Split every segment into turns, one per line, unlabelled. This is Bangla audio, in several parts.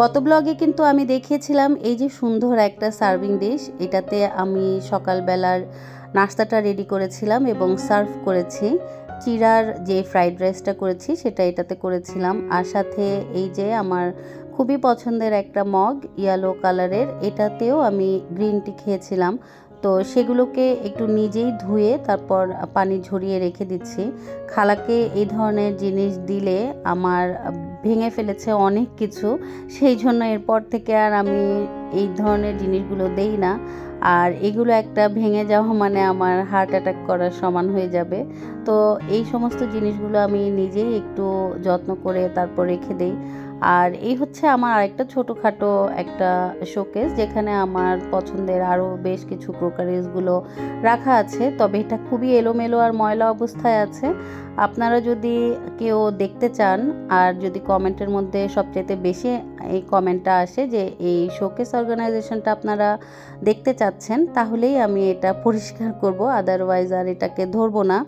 গত ব্লগে কিন্তু আমি দেখিয়েছিলাম এই যে সুন্দর একটা সার্ভিং ডিশ এটাতে আমি সকালবেলার নাস্তাটা রেডি করেছিলাম এবং সার্ভ করেছি। চিরার যে ফ্রাইড রাইসটা করেছি, সেটা এটাতে করেছিলাম। আর সাথে এই যে আমার খুবই পছন্দের একটা মগ ইয়েলো কালারের এটাতেও আমি গ্রিন টি খেয়েছিলাম। তো সেগুলোকে একটু নিজেই ধুয়ে তারপর পানি ঝরিয়ে রেখে দিচ্ছি। খালাকে এই ধরনের জিনিস দিলে আমার ভেঙে ফেলেছে অনেক কিছু, সেই জন্য এরপর থেকে আর আমি এই ধরনের জিনিসগুলো দেই না। আর এগুলো একটা ভেঙে যাওয়া মানে আমার হার্ট অ্যাটাক করার সমান হয়ে যাবে। তো এই সমস্ত জিনিসগুলো আমি নিজেই একটু যত্ন করে তারপর রেখে দেই। আর এই হচ্ছে আমার আরেকটা ছোটোখাটো একটা শোকেস যেখানে আমার পছন্দের আরও বেশ কিছু ক্রোকারিজগুলো রাখা আছে। তবে এটা খুবই এলোমেলো আর ময়লা অবস্থায় আছে। আপনারা যদি কেউ দেখতে চান আর যদি কমেন্টের মধ্যে সবচেয়ে বেশি এই কমেন্টটা আসে যে এই শোকেস অর্গানাইজেশনটা আপনারা দেখতে চাচ্ছেন, তাহলেই আমি এটা পরিষ্কার করব। আদারওয়াইজ আর এটাকে ধরবো না।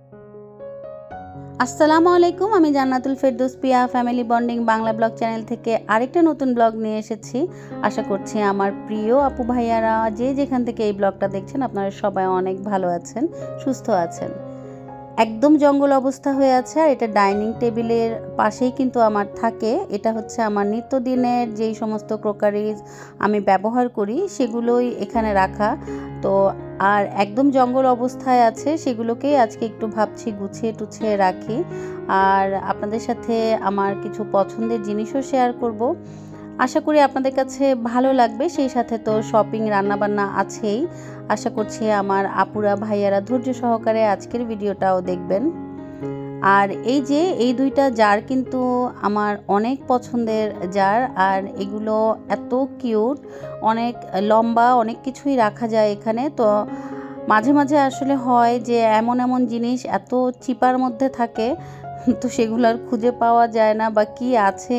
আসসালামু আলাইকুম, আমি Jannatul Ferdous Piya family bonding Bangla blog channel থেকে আরেকটা নতুন ব্লগ নিয়ে এসেছি। আশা করছি আমার প্রিয় আপু ভাইয়ারা যে যেখান থেকে এই ব্লগটা দেখছেন, আপনারা সবাই অনেক ভালো আছেন, সুস্থ আছেন। একদম জঙ্গল অবস্থা হয়ে আছে আর এটা ডাইনিং টেবিলের পাশেই কিন্তু আমার থাকে। এটা হচ্ছে আমার নিত্যদিনের যেই সমস্ত ক্রোকারিজ আমি ব্যবহার করি সেগুলোই এখানে রাখা। তো আর একদম জঙ্গল অবস্থায় আছে সেগুলোকেই আজকে একটু ভাবছি গুছিয়ে টুছিয়ে রাখি। আর আপনাদের সাথে আমার কিছু পছন্দের জিনিসও শেয়ার করব। আশা করি আপনাদের কাছে ভালো লাগবে। সেই সাথে তো শপিং রান্নাবান্না আছেই। আশা করছি আমার আপুরা, ভাইয়ারা ধৈর্য সহকারে আজকের ভিডিওটাও দেখবেন। আর এই যে, এই দুইটা জার কিন্তু আমার অনেক পছন্দের জার আর এগুলো এত কিউট অনেক লম্বা, অনেক কিছুই রাখা যায় এখানে। তো মাঝে মাঝে আসলে হয় যে, এমন এমন জিনিস এত চিপার মধ্যে থাকে তো সেগুলো আর খুঁজে পাওয়া যায় না বা কি আছে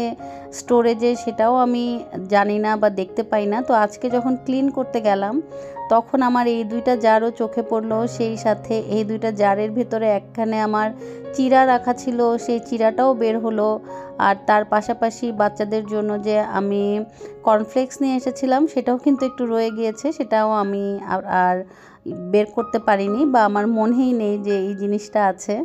স্টোরেজে সেটাও আমি জানি না বা দেখতে পাই না। তো আজকে যখন ক্লিন করতে গেলাম, তখন আমার এই দুইটা জারও চোখে পড়ল। সেই সাথে এই দুইটা জারের ভেতরে একখানে আমার চিরা রাখা ছিল, সেই চিরাটাও বের হলো। আর তার পাশাপাশি বাচ্চাদের জন্য যে আমি কর্নফ্লেক্স নিয়ে এসেছিলাম, সেটাও কিন্তু একটু রয়ে গিয়েছে, সেটাও আমি আর বের করতে পারিনি বা আমার মনেই নেই যে এই জিনিসটা আছে।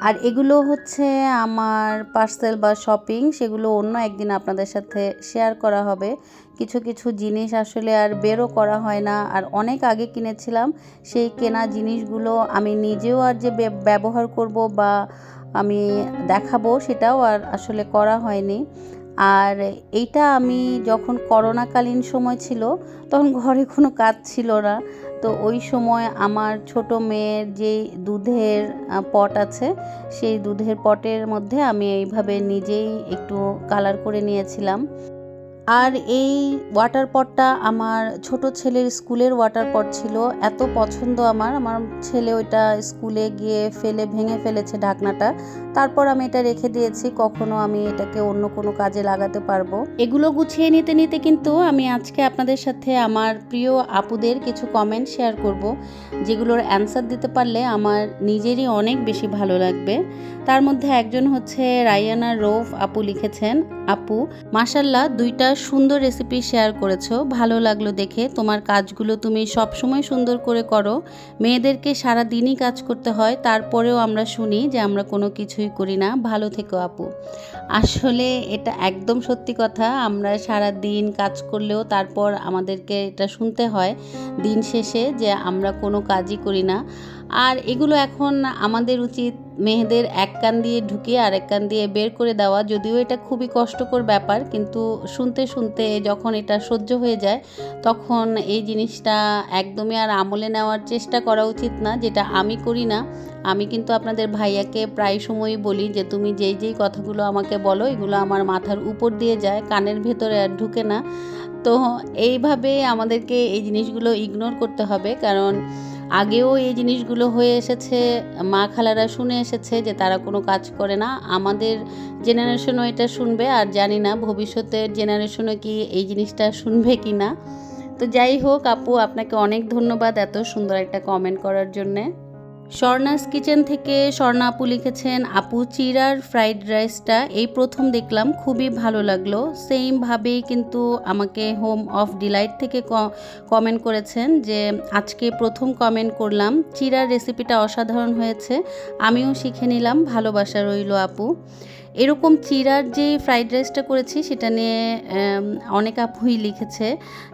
আর এগুলো হচ্ছে আমার পার্সেল বা শপিং, সেগুলো অন্য একদিন আপনাদের সাথে শেয়ার করা হবে। কিছু কিছু জিনিস আসলে আর বেরও করা হয় না। আর অনেক আগে কিনেছিলাম, সেই কেনা জিনিসগুলো আমি নিজেও আর যে ব্যবহার করব বা আমি দেখাবো, সেটাও আর আসলে করা হয়নি। আর এইটা আমি যখন করোনাকালীন সময় ছিল, তখন ঘরে কোনো কাজ ছিল না। তো ওই সময় আমার ছোট মেয়ের যেই দুধের পট আছে, সেই দুধের পটের মধ্যে আমি এইভাবে নিজেই একটু কালার করে নিয়েছিলাম। আর এই ওয়াটার পটটা আমার ছোট ছেলের স্কুলের ওয়াটার পট ছিল, এত পছন্দ আমার। আমার ছেলে ওইটা স্কুলে গিয়ে ফেলে, ভেঙে ফেলেছে ঢাকনাটা। তারপর আমি এটা রেখে দিয়েছি, কখনো আমি এটাকে অন্য কোনো কাজে লাগাতে পারব। এগুলো গুছিয়ে নিতে নিতে কিন্তু আমি আজকে আপনাদের সাথে আমার প্রিয় আপুদের কিছু কমেন্ট শেয়ার করব, যেগুলোর অ্যান্সার দিতে পারলে আমার নিজেরই অনেক বেশি ভালো লাগবে। তার মধ্যে একজন হচ্ছে রায়ানা রৌফ আপু লিখেছেন, আপু মাসাল্লাহ দুইটা সুন্দর রেসিপি শেয়ার করেছ, ভালো লাগল দেখে। তোমার কাজগুলো তুমি সবসময় সুন্দর করে করো। মেয়েদেরকে সারা দিনই কাজ করতে হয়, তারপরেও আমরা শুনি যে আমরা কোনো কিছুই করি না। ভালো থেকো আপু। আসলে এটা একদম সত্যি কথা। আমরা সারা দিন কাজ করলেও তারপর আমাদেরকে এটা শুনতে হয় দিন শেষে যে আমরা কোনো কাজই করি না। আর এগুলো এখন আমাদের উচিত মেয়েদের এক কান দিয়ে ঢুকিয়ে আরেক কান দিয়ে বের করে দেওয়া। যদিও এটা খুবই কষ্টকর ব্যাপার, কিন্তু শুনতে শুনতে যখন এটা সহ্য হয়ে যায়, তখন এই জিনিসটা একদমই আর আমলে নেওয়ার চেষ্টা করা উচিত না, যেটা আমি করি না। আমি কিন্তু আপনাদের ভাইয়াকে প্রায় সময়ই বলি যে, তুমি যেই যেই কথাগুলো আমাকে বলো, এগুলো আমার মাথার উপর দিয়ে যায়, কানের ভেতরে আর ঢুকে না। তো এইভাবে আমাদেরকে এই জিনিসগুলো ইগনোর করতে হবে, কারণ আগেও এই জিনিসগুলো হয়ে এসেছে, মা খালারা শুনে এসেছে যে তারা কোনো কাজ করে না। আমাদের জেনারেশনও এটা শুনবে, আর জানি না ভবিষ্যতের জেনারেশনও কি এই জিনিসটা শুনবে কি না। তো যাই হোক, আপু, আপনাকে অনেক ধন্যবাদ এত সুন্দর একটা কমেন্ট করার জন্যে। স্বর্ণাস কিচেন থেকে স্বর্ণা আপু লিখেছেন, আপু, চিরার ফ্রাইড রাইসটা এই প্রথম দেখলাম, খুবই ভালো লাগল। সেইমভাবেই কিন্তু আমাকে হোম অফ ডিলাইট থেকে কমেন্ট করেছেন যে, আজকে প্রথম কমেন্ট করলাম, চিরার রেসিপিটা অসাধারণ হয়েছে, আমিও শিখে নিলাম, ভালোবাসা রইল আপু। এরকম চিরার যে ফ্রাইড রাইসটা করেছি, সেটা নিয়ে অনেক আপুই লিখেছে।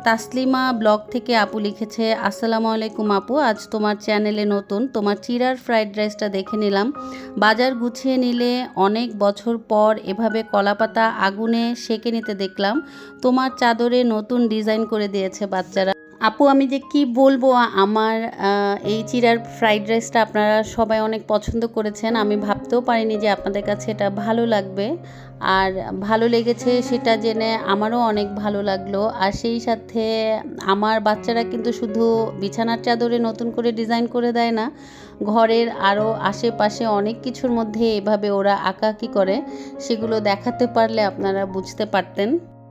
তাসলিমা ব্লগ থেকে আপু লিখেছে, আসসালামু আলাইকুম আপু, আজ তোমার চ্যানেলে নতুন। তোমার চিরার ফ্রাইড রাইসটা দেখে নিলাম। বাজার গুছিয়ে নিলে অনেক বছর পর এভাবে কলাপাতা আগুনে সেকে নিতে দেখলাম। তোমার চাদরে নতুন ডিজাইন করে দিয়েছে বাচ্চারা। আপু, আমি যে কি বলব আমার এই চিরার ফ্রাইড রাইসটা আপনারা সবাই অনেক পছন্দ করেছেন। আমি ভাবতেও পারিনি যে আপনাদের কাছে এটা ভালো লাগবে। আর ভালো লেগেছে সেটা জেনে আমারও অনেক ভালো লাগল। আর সেই সাথে আমার বাচ্চারা কিন্তু শুধু বিছানার চাদরে নতুন করে ডিজাইন করে দেয় না, ঘরের আরও আশেপাশে অনেক কিছুর মধ্যে এভাবে ওরা আঁকাকি করে। সেগুলো দেখাতে পারলে আপনারা বুঝতে পারতেন।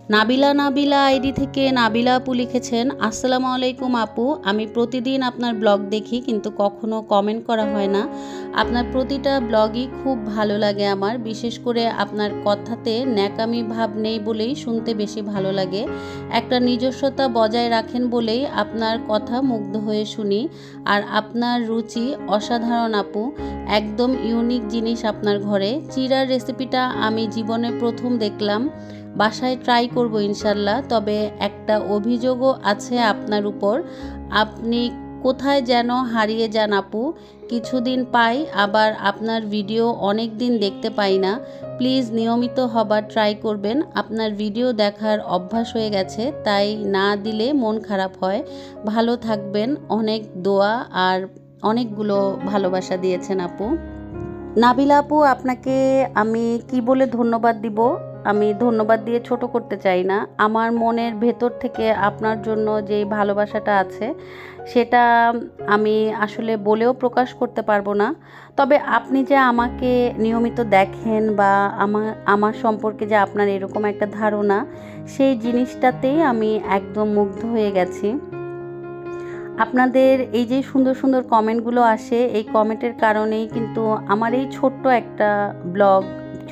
নাবিলা নাবিলা আইডি থেকে নাবিলা আপু লিখেছেন, আসসালামু আলাইকুম আপু, আমি প্রতিদিন আপনার ব্লগ দেখি কিন্তু কখনো কমেন্ট করা হয় না। আপনার প্রতিটা ব্লগই খুব ভালো লাগে আমার, বিশেষ করে আপনার কথাতে ন্যাকামি ভাব নেই বলেই শুনতে বেশি ভালো লাগে। একটা নিজস্বতা বজায় রাখেন বলেই আপনার কথা মুগ্ধ হয়ে শুনি। আর আপনার রুচি অসাধারণ আপু, একদম ইউনিক জিনিস আপনার ঘরে। চিরার রেসিপিটা আমি জীবনে প্রথম দেখলাম। বাসায় ট্রাই করব ইনশাল্লাহ। তবে একটা অভিযোগও আছে আপনার উপর। আপনি কোথায় যেন হারিয়ে যান আপু। কিছুদিন পাই, আবার আপনার ভিডিও অনেক দিন দেখতে পাই না। প্লিজ নিয়মিত হবার ট্রাই করবেন। আপনার ভিডিও দেখার অভ্যাস হয়ে গেছে, তাই না দিলে মন খারাপ হয়। ভালো থাকবেন, অনেক দোয়া আর অনেকগুলো ভালোবাসা দিয়েছেন আপু। নাবিলা আপু, আপনাকে আমি কি বলে ধন্যবাদ দিব? আমি ধন্যবাদ দিয়ে ছোট করতে চাই না। আমার মনের ভেতর থেকে আপনার জন্য যে ভালোবাসাটা আছে, সেটা আমি আসলে বলেও প্রকাশ করতে পারব না। তবে আপনি যে আমাকে নিয়মিত দেখেন বা আমার আমার সম্পর্কে যে আপনার এরকম একটা ধারণা, সেই জিনিসটাতেই আমি একদম মুগ্ধ হয়ে গেছি। আপনাদের এই যে সুন্দর সুন্দর কমেন্টগুলো আসে, এই কমেন্টের কারণেই কিন্তু আমার এই ছোট্ট একটা ব্লগ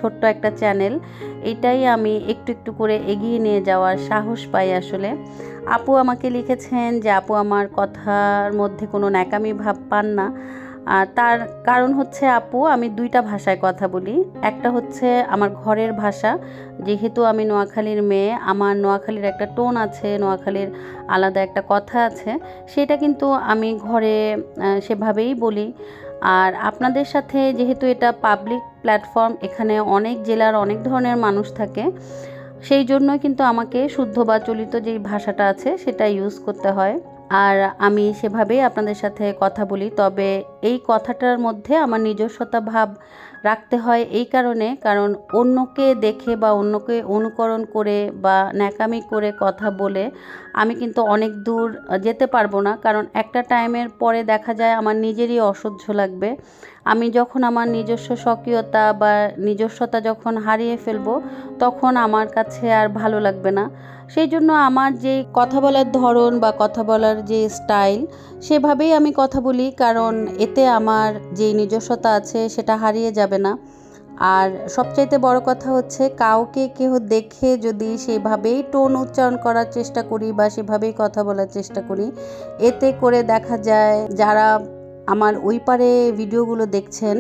ছোট্ট একটা চ্যানেল। এটাই আমি একটু একটু করে এগিয়ে নিয়ে যাওয়ার সাহস পাই আসলে। আপু আমাকে লিখেছেন যে, আপু, আমার কথার মধ্যে কোনো ন্যাকামি ভাব পান না। আর তার কারণ হচ্ছে, আপু, আমি দুইটা ভাষায় কথা বলি। একটা হচ্ছে আমার ঘরের ভাষা। যেহেতু আমি নোয়াখালীর মেয়ে, আমার নোয়াখালীর একটা টোন আছে, নোয়াখালীর আলাদা একটা কথা আছে। সেটা কিন্তু আমি ঘরে সেভাবেই বলি। আর আপনাদের সাথে যেহেতু এটা পাবলিক প্ল্যাটফর্ম এখানে অনেক জেলার অনেক ধরনের মানুষ থাকে, সেই জন্যই কিন্তু আমাকে শুদ্ধ বা চলিত যেই ভাষাটা আছে সেটা ইউজ করতে হয়। আর আমি সেভাবেই আপনাদের সাথে কথা বলি, তবে এই কথাটার মধ্যে আমার নিজস্বতা ভাব রাখতে হয় এই কারণে, কারণ অন্যকে দেখে বা অন্যকে অনুকরণ করে বা ন্যাকামি করে কথা বলে আমি কিন্তু অনেক দূর যেতে পারব না। কারণ একটা টাইমের পরে দেখা যায় আমার নিজেরই অসহ্য লাগবে। আমি যখন আমার নিজস্ব স্বকীয়তা বা নিজস্বতা যখন হারিয়ে ফেলব, তখন আমার কাছে আর ভালো লাগবে না। সেই জন্য আমার যে কথা বলার ধরন বা কথা বলার যে স্টাইল, সেভাবেই আমি কথা বলি, কারণ এতে আমার যে নিজস্বতা আছে সেটা হারিয়ে যাবে না। আর সবচাইতে বড় কথা হচ্ছে, কাউকে কেউ দেখে যদি সেভাবেই টোন উচ্চারণ করার চেষ্টা করি বা সেভাবেই কথা বলার চেষ্টা করি, এতে করে দেখা যায় যারা আমার ওই পারে ভিডিওগুলো দেখছেন,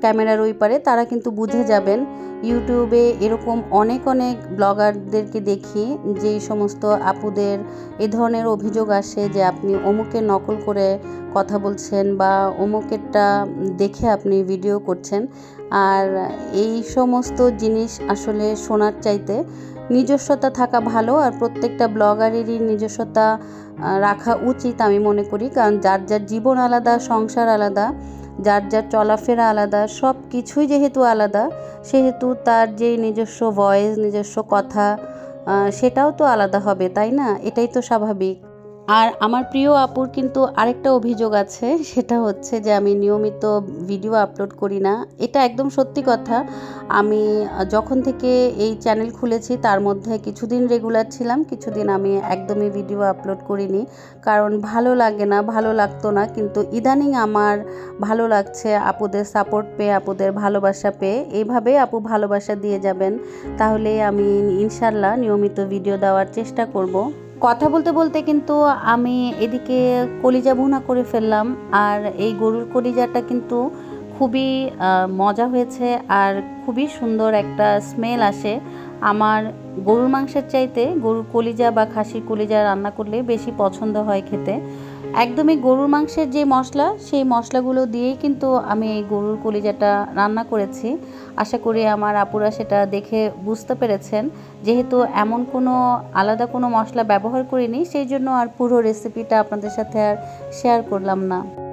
ক্যামেরার ওই পারে, তারা কিন্তু বুঝে যাবেন। ইউটিউবে এরকম অনেক অনেক ব্লগারদেরকে দেখি, যে সমস্ত আপুদের এ ধরনের অভিযোগ আসে যে আপনি অমুকের নকল করে কথা বলছেন বা অমুকেরটা দেখে আপনি ভিডিও করছেন। আর এই সমস্ত জিনিস আসলে শোনার চাইতে নিজস্বতা থাকা ভালো আর প্রত্যেকটা ব্লগারেরই নিজস্বতা রাখা উচিত আমি মনে করি। কারণ যার যার জীবন আলাদা, সংসার আলাদা, যার যার চলাফেরা আলাদা সব কিছুই যেহেতু আলাদা, সেহেতু তার যে নিজস্ব ভয়েস নিজস্ব কথা সেটাও তো আলাদা হবে, তাই না? এটাই তো স্বাভাবিক। আর আমার প্রিয় আপুর কিন্তু আরেকটা অভিযোগ আছে, সেটা হচ্ছে যে আমি নিয়মিত ভিডিও আপলোড করি না। এটা একদম সত্যি কথা। আমি যখন থেকে এই চ্যানেল খুলেছি, তার মধ্যে কিছুদিন রেগুলার ছিলাম, কিছুদিন আমি একদমই ভিডিও আপলোড করিনি। কারণ ভালো লাগে না, ভালো লাগতো না, কিন্তু ইদানিং আমার ভালো লাগছে, আপুদের সাপোর্ট পেয়ে, আপুদের ভালোবাসা পেয়ে। এইভাবে আপু ভালোবাসা দিয়ে যাবেন। তাহলে আমি ইনশাল্লাহ নিয়মিত ভিডিও দেওয়ার চেষ্টা করব। কথা বলতে বলতে কিন্তু আমি এদিকে কলিজা ভুনা করে ফেললাম, আর এই গরুর কলিজাটা কিন্তু খুবই মজা হয়েছে আর খুবই সুন্দর একটা স্মেল আসে। আমার গরুর মাংসের চাইতে গরুর কলিজা বা খাসির কলিজা রান্না করলে বেশি পছন্দ হয় খেতে। একদমই গরুর মাংসের যে মশলা, সেই মশলাগুলো দিয়েই কিন্তু আমি এই গরুর কলিজাটা রান্না করেছি। আশা করি আমার আপুরা সেটা দেখে বুঝতে পেরেছেন। যেহেতু এমন কোনো আলাদা কোনো মশলা ব্যবহার করিনি, সেই জন্য আর পুরো রেসিপিটা আপনাদের সাথে আর শেয়ার করলাম না।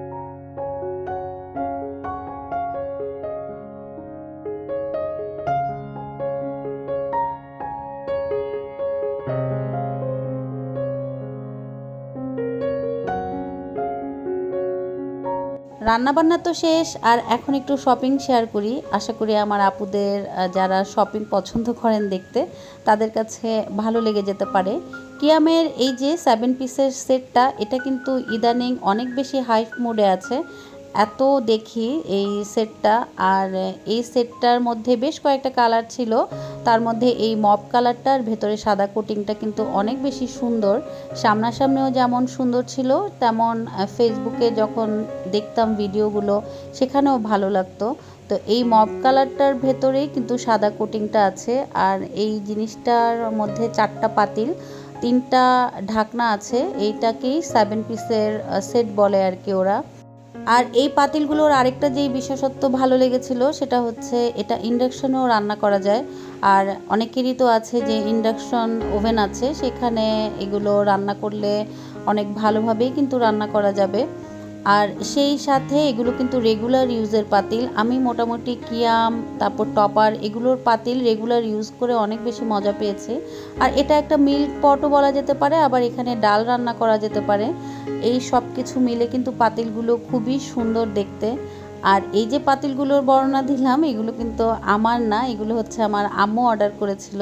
রান্নাবান্না তো শেষ, আর এখন একটু শপিং শেয়ার করি। আশা করি আমার আপুদের যারা শপিং পছন্দ করেন দেখতে, তাদের কাছে ভালো লেগে যেতে পারে। কিয়ামের এই যে সেভেন পিসের সেটটা এটা কিন্তু ইদানিং অনেক বেশি হাই মোডে আছে। এত দেখি এই সেটটা আর, এই সেটটার মধ্যে বেশ কয়েকটা কালার ছিল। তার মধ্যে এই মপ কালারটার ভেতরে সাদা কোটিংটা কিন্তু অনেক বেশি সুন্দর। সামনাসামনিও যেমন সুন্দর ছিল, তেমন ফেসবুকে যখন দেখতাম ভিডিওগুলো সেখানেও ভালো লাগতো। তো এই মপ কালারটার ভেতরেই কিন্তু সাদা কোটিংটা আছে। আর এই জিনিসটার মধ্যে চারটা পাতিল, তিনটা ঢাকনা আছে। এইটাকেই সেভেন পিসের সেট বলে আর কি ওরা। আর এই পাতিলগুলোর আরেকটা যেই বিশেষত্ব ভালো লেগেছিল, সেটা হচ্ছে এটা ইন্ডাকশনেও রান্না করা যায়। আর অনেকেরই তো আছে যে ইন্ডাকশন ওভেন আছে, সেখানে এগুলো রান্না করলে অনেক ভালোভাবেই কিন্তু রান্না করা যাবে। আর সেই সাথে এগুলো কিন্তু রেগুলার ইউজের পাতিল। আমি মোটামুটি কিয়াম, তারপর টপার এগুলোর পাতিল রেগুলার ইউজ করে অনেক বেশি মজা পেয়েছে। আর এটা একটা মিল্ক পটও বলা যেতে পারে, আবার এখানে ডাল রান্না করা যেতে পারে। এই সব কিছু মিলে কিন্তু পাতিলগুলো খুবই সুন্দর দেখতে। আর এই যে পাতিলগুলোর বর্ণনা দিলাম, এগুলো কিন্তু আমার না, এগুলো হচ্ছে আমার আম্মু অর্ডার করেছিল।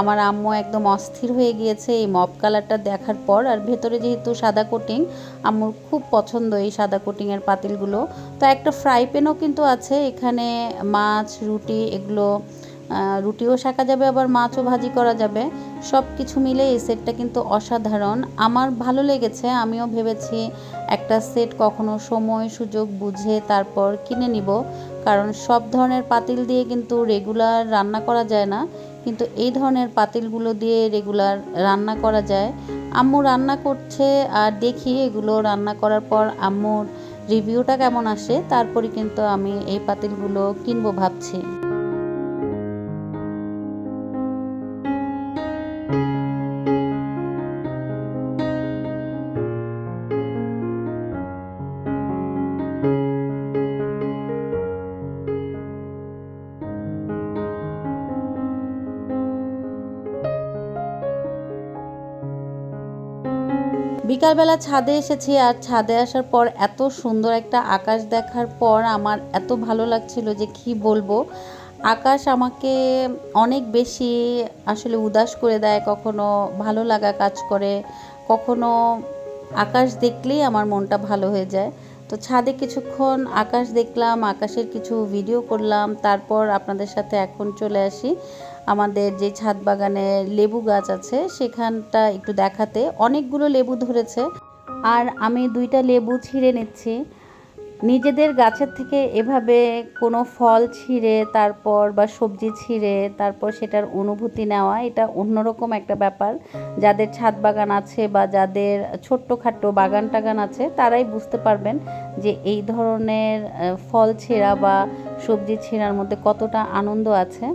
আমার আম্মু একদম অস্থির হয়ে গিয়েছে এই মপ কালারটা দেখার পর। আর ভেতরে যেহেতু সাদা কোটিং আম্মুর খুব পছন্দ এই সাদা কোটিংয়ের পাতিলগুলো। তো একটা ফ্রাই প্যানও কিন্তু আছে, এখানে মাছ, রুটি, এগুলো রুটিও শাকা যাবে, আবার মাছও ভাজি করা যাবে। সব কিছু মিলে এই সেটটা কিন্তু অসাধারণ। আমার ভালো লেগেছে, আমিও ভেবেছি একটা সেট কখনো সময়, সুযোগ বুঝে তারপর কিনে নিব। কারণ সব ধরনের পাতিল দিয়ে কিন্তু রেগুলার রান্না করা যায় না। কিন্তু এই ধরনের পাতিলগুলো দিয়ে রেগুলার রান্না করা যায়। আম্মু রান্না করছে, আর দেখি এগুলো রান্না করার পর আম্মুর রিভিউটা কেমন আসে। তারপরে কিন্তু আমি এই পাতিলগুলো কিনবো ভাবছি। বিকালবেলা ছাদে এসেছি আর ছাদে আসার পর এত সুন্দর একটা আকাশ দেখার পর আমার এত ভালো লাগছিল যে কি বলব? আকাশ আমাকে অনেক বেশি আসলে উদাস করে দেয়, কখনো ভালো লাগা কাজ করে, কখনো আকাশ দেখলেই আমার মনটা ভালো হয়ে যায়। তো ছাদে কিছুক্ষণ আকাশ দেখলাম, আকাশের কিছু ভিডিও করলাম, তারপর আপনাদের সাথে এখন চলে আসি। আমাদের যে ছাদ বাগানে লেবু গাছ আছে, সেখানটা একটু দেখাতে। অনেকগুলো লেবু ধরেছে। আর আমি দুইটা লেবু ছিঁড়ে নিচ্ছি। নিজেদের গাছের থেকে এভাবে কোনো ফল ছিঁড়ে, তারপর বা সবজি ছিঁড়ে, তারপর সেটার অনুভূতি নেওয়া, এটা অন্যরকম একটা ব্যাপার। যাদের ছাদ বাগান আছে বা যাদের ছোট্টখাট্টো বাগান টাগান আছে, তারাই বুঝতে পারবেন যে এই ধরনের ফল ছেঁড়া বা সবজি ছেঁড়ার মধ্যে কতটা আনন্দ আছে।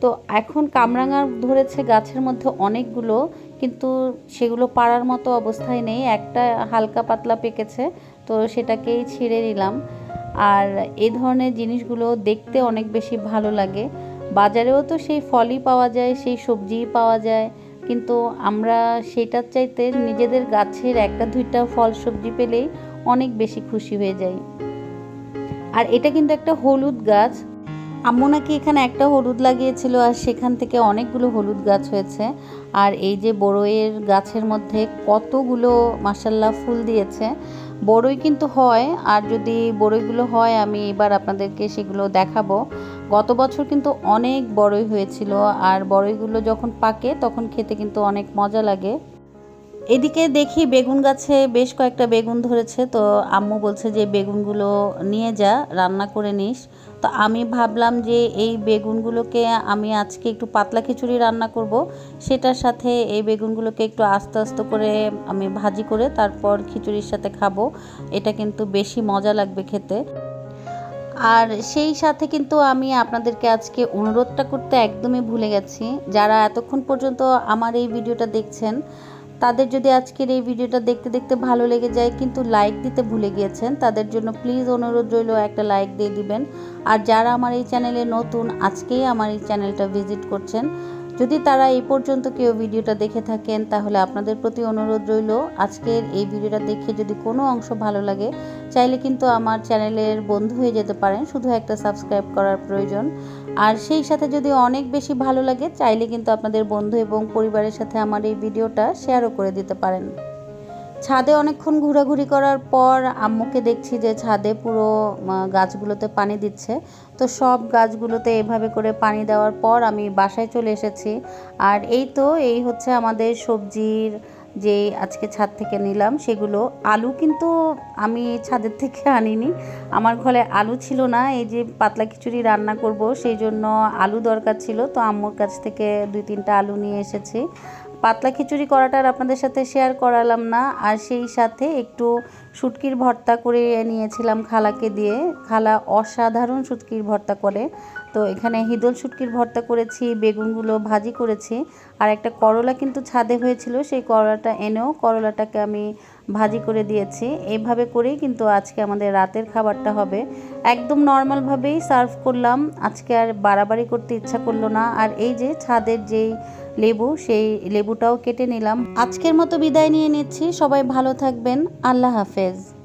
তো এখন কামরাঙা ধরেছে গাছের মধ্যে অনেকগুলো কিন্তু সেগুলো পাড়ার মতো অবস্থায় নেই। একটা হালকা পাতলা পেকেছে, তো সেটাকেই ছিঁড়ে নিলাম। আর এই ধরনের জিনিসগুলো দেখতে অনেক বেশি ভালো লাগে। বাজারেও তো সেই ফলই পাওয়া যায়, সেই সবজিই পাওয়া যায়। কিন্তু আমরা সেটার চাইতে নিজেদের গাছের একটা দুইটা ফল সবজি পেলেই অনেক বেশি খুশি হয়ে যাই। আর এটা কিন্তু একটা হলুদ গাছ। আম্মু নাকি এখানে একটা হলুদ লাগিয়েছিল আর সেখান থেকে অনেকগুলো হলুদ গাছ হয়েছে। আর এই যে বড়ইয়ের গাছের মধ্যে কতগুলো মাসাল্লাহ ফুল দিয়েছে। বড়ই কিন্তু হয়, আর যদি বড়ইগুলো হয়, আমি এবার আপনাদেরকে সেগুলো দেখাবো। গত বছর কিন্তু অনেক বড়ই হয়েছিল, আর বড়ইগুলো যখন পাকে, তখন খেতে কিন্তু অনেক মজা লাগে। এদিকে দেখি বেগুন গাছে বেশ কয়েকটা বেগুন ধরেছে, তো আম্মু বলছে যে বেগুনগুলো নিয়ে যা, রান্না করে নিস। তো আমি ভাবলাম যে এই বেগুনগুলোকে আমি আজকে একটু পাতলা খিচুড়ি রান্না করব, সেটার সাথে এই বেগুনগুলোকে একটু আস্তে আস্তে করে আমি ভাজি করে তারপর খিচুড়ির সাথে খাব। এটা কিন্তু বেশি মজা লাগবে খেতে। আর সেই সাথে কিন্তু আমি আপনাদেরকে আজকে অনুরোধটা করতে একদমই ভুলে গেছি। যারা এতক্ষণ পর্যন্ত আমার এই ভিডিওটা দেখছেন তাদের যদি আজকের এই ভিডিওটা দেখতে দেখতে ভালো লেগে যায় কিন্তু লাইক দিতে ভুলে গিয়েছেন, তাদের জন্য প্লিজ অনুরোধ রইল একটা লাইক দিয়ে দিবেন। আর যারা আমার এই চ্যানেলে নতুন, আজকেই আমার এই চ্যানেলটা ভিজিট করছেন যদি তারা এই পর্যন্ত কেউ ভিডিওটা দেখে থাকেন, তাহলে আপনাদের প্রতি অনুরোধ রইল, আজকের এই ভিডিওটা দেখে যদি কোনো অংশ ভালো লাগে, চাইলে কিন্তু আমার চ্যানেলের বন্ধু হয়ে যেতে পারেন, শুধু একটা সাবস্ক্রাইব করার প্রয়োজন। আর সেই সাথে যদি অনেক বেশি ভালো লাগে, চাইলে কিন্তু আপনাদের বন্ধু এবং পরিবারের সাথে আমার এই ভিডিওটা শেয়ারও করে দিতে পারেন। ছাদে অনেকক্ষণ ঘোরাঘুরি করার পর আম্মুকে দেখছি যে ছাদে পুরো গাছগুলোতে পানি দিচ্ছে। তো সব গাছগুলোতে এভাবে করে পানি দেওয়ার পর আমি বাসায় চলে এসেছি। আর এই তো, এই হচ্ছে আমাদের সবজির যে আজকে ছাদ থেকে নিলাম, সেগুলো আলু কিন্তু আমি ছাদের থেকে আনিনি। আমার ঘরে আলু ছিল না, এই যে পাতলা খিচুড়ি রান্না করব, সেই জন্য আলু দরকার ছিল। তো আম্মুর কাছ থেকে দুই তিনটা আলু নিয়ে এসেছি। পাতলা খিচুড়ি করাটা আর আপনাদের সাথে শেয়ার করালাম না। আর সেই সাথে একটু শুটকির ভর্তা করে নিয়েছিলাম খালাকে দিয়ে। খালা অসাধারণ শুটকির ভর্তা করে। তো এখানে হিদল শুটকির ভর্তা করেছি, বেগুনগুলো ভাজি করেছি। আর একটা করলা কিন্তু ছাদে হয়েছিল, সেই করলাটা এনেও করলাটাকে আমি ভাজি করে দিয়েছি। এইভাবে করেই কিন্তু আজকে আমাদের রাতের খাবারটা হবে। একদম নর্মালভাবেই সার্ভ করলাম। আজকে আর বাড়াবাড়ি করতে ইচ্ছা করল না। আর এই যে ছাদের যেই লেবু, সেই লেবুটাও কেটে নিলাম। আজকের মতো বিদায় নিয়ে নিচ্ছি। সবাই ভালো থাকবেন। আল্লাহ হাফেজ।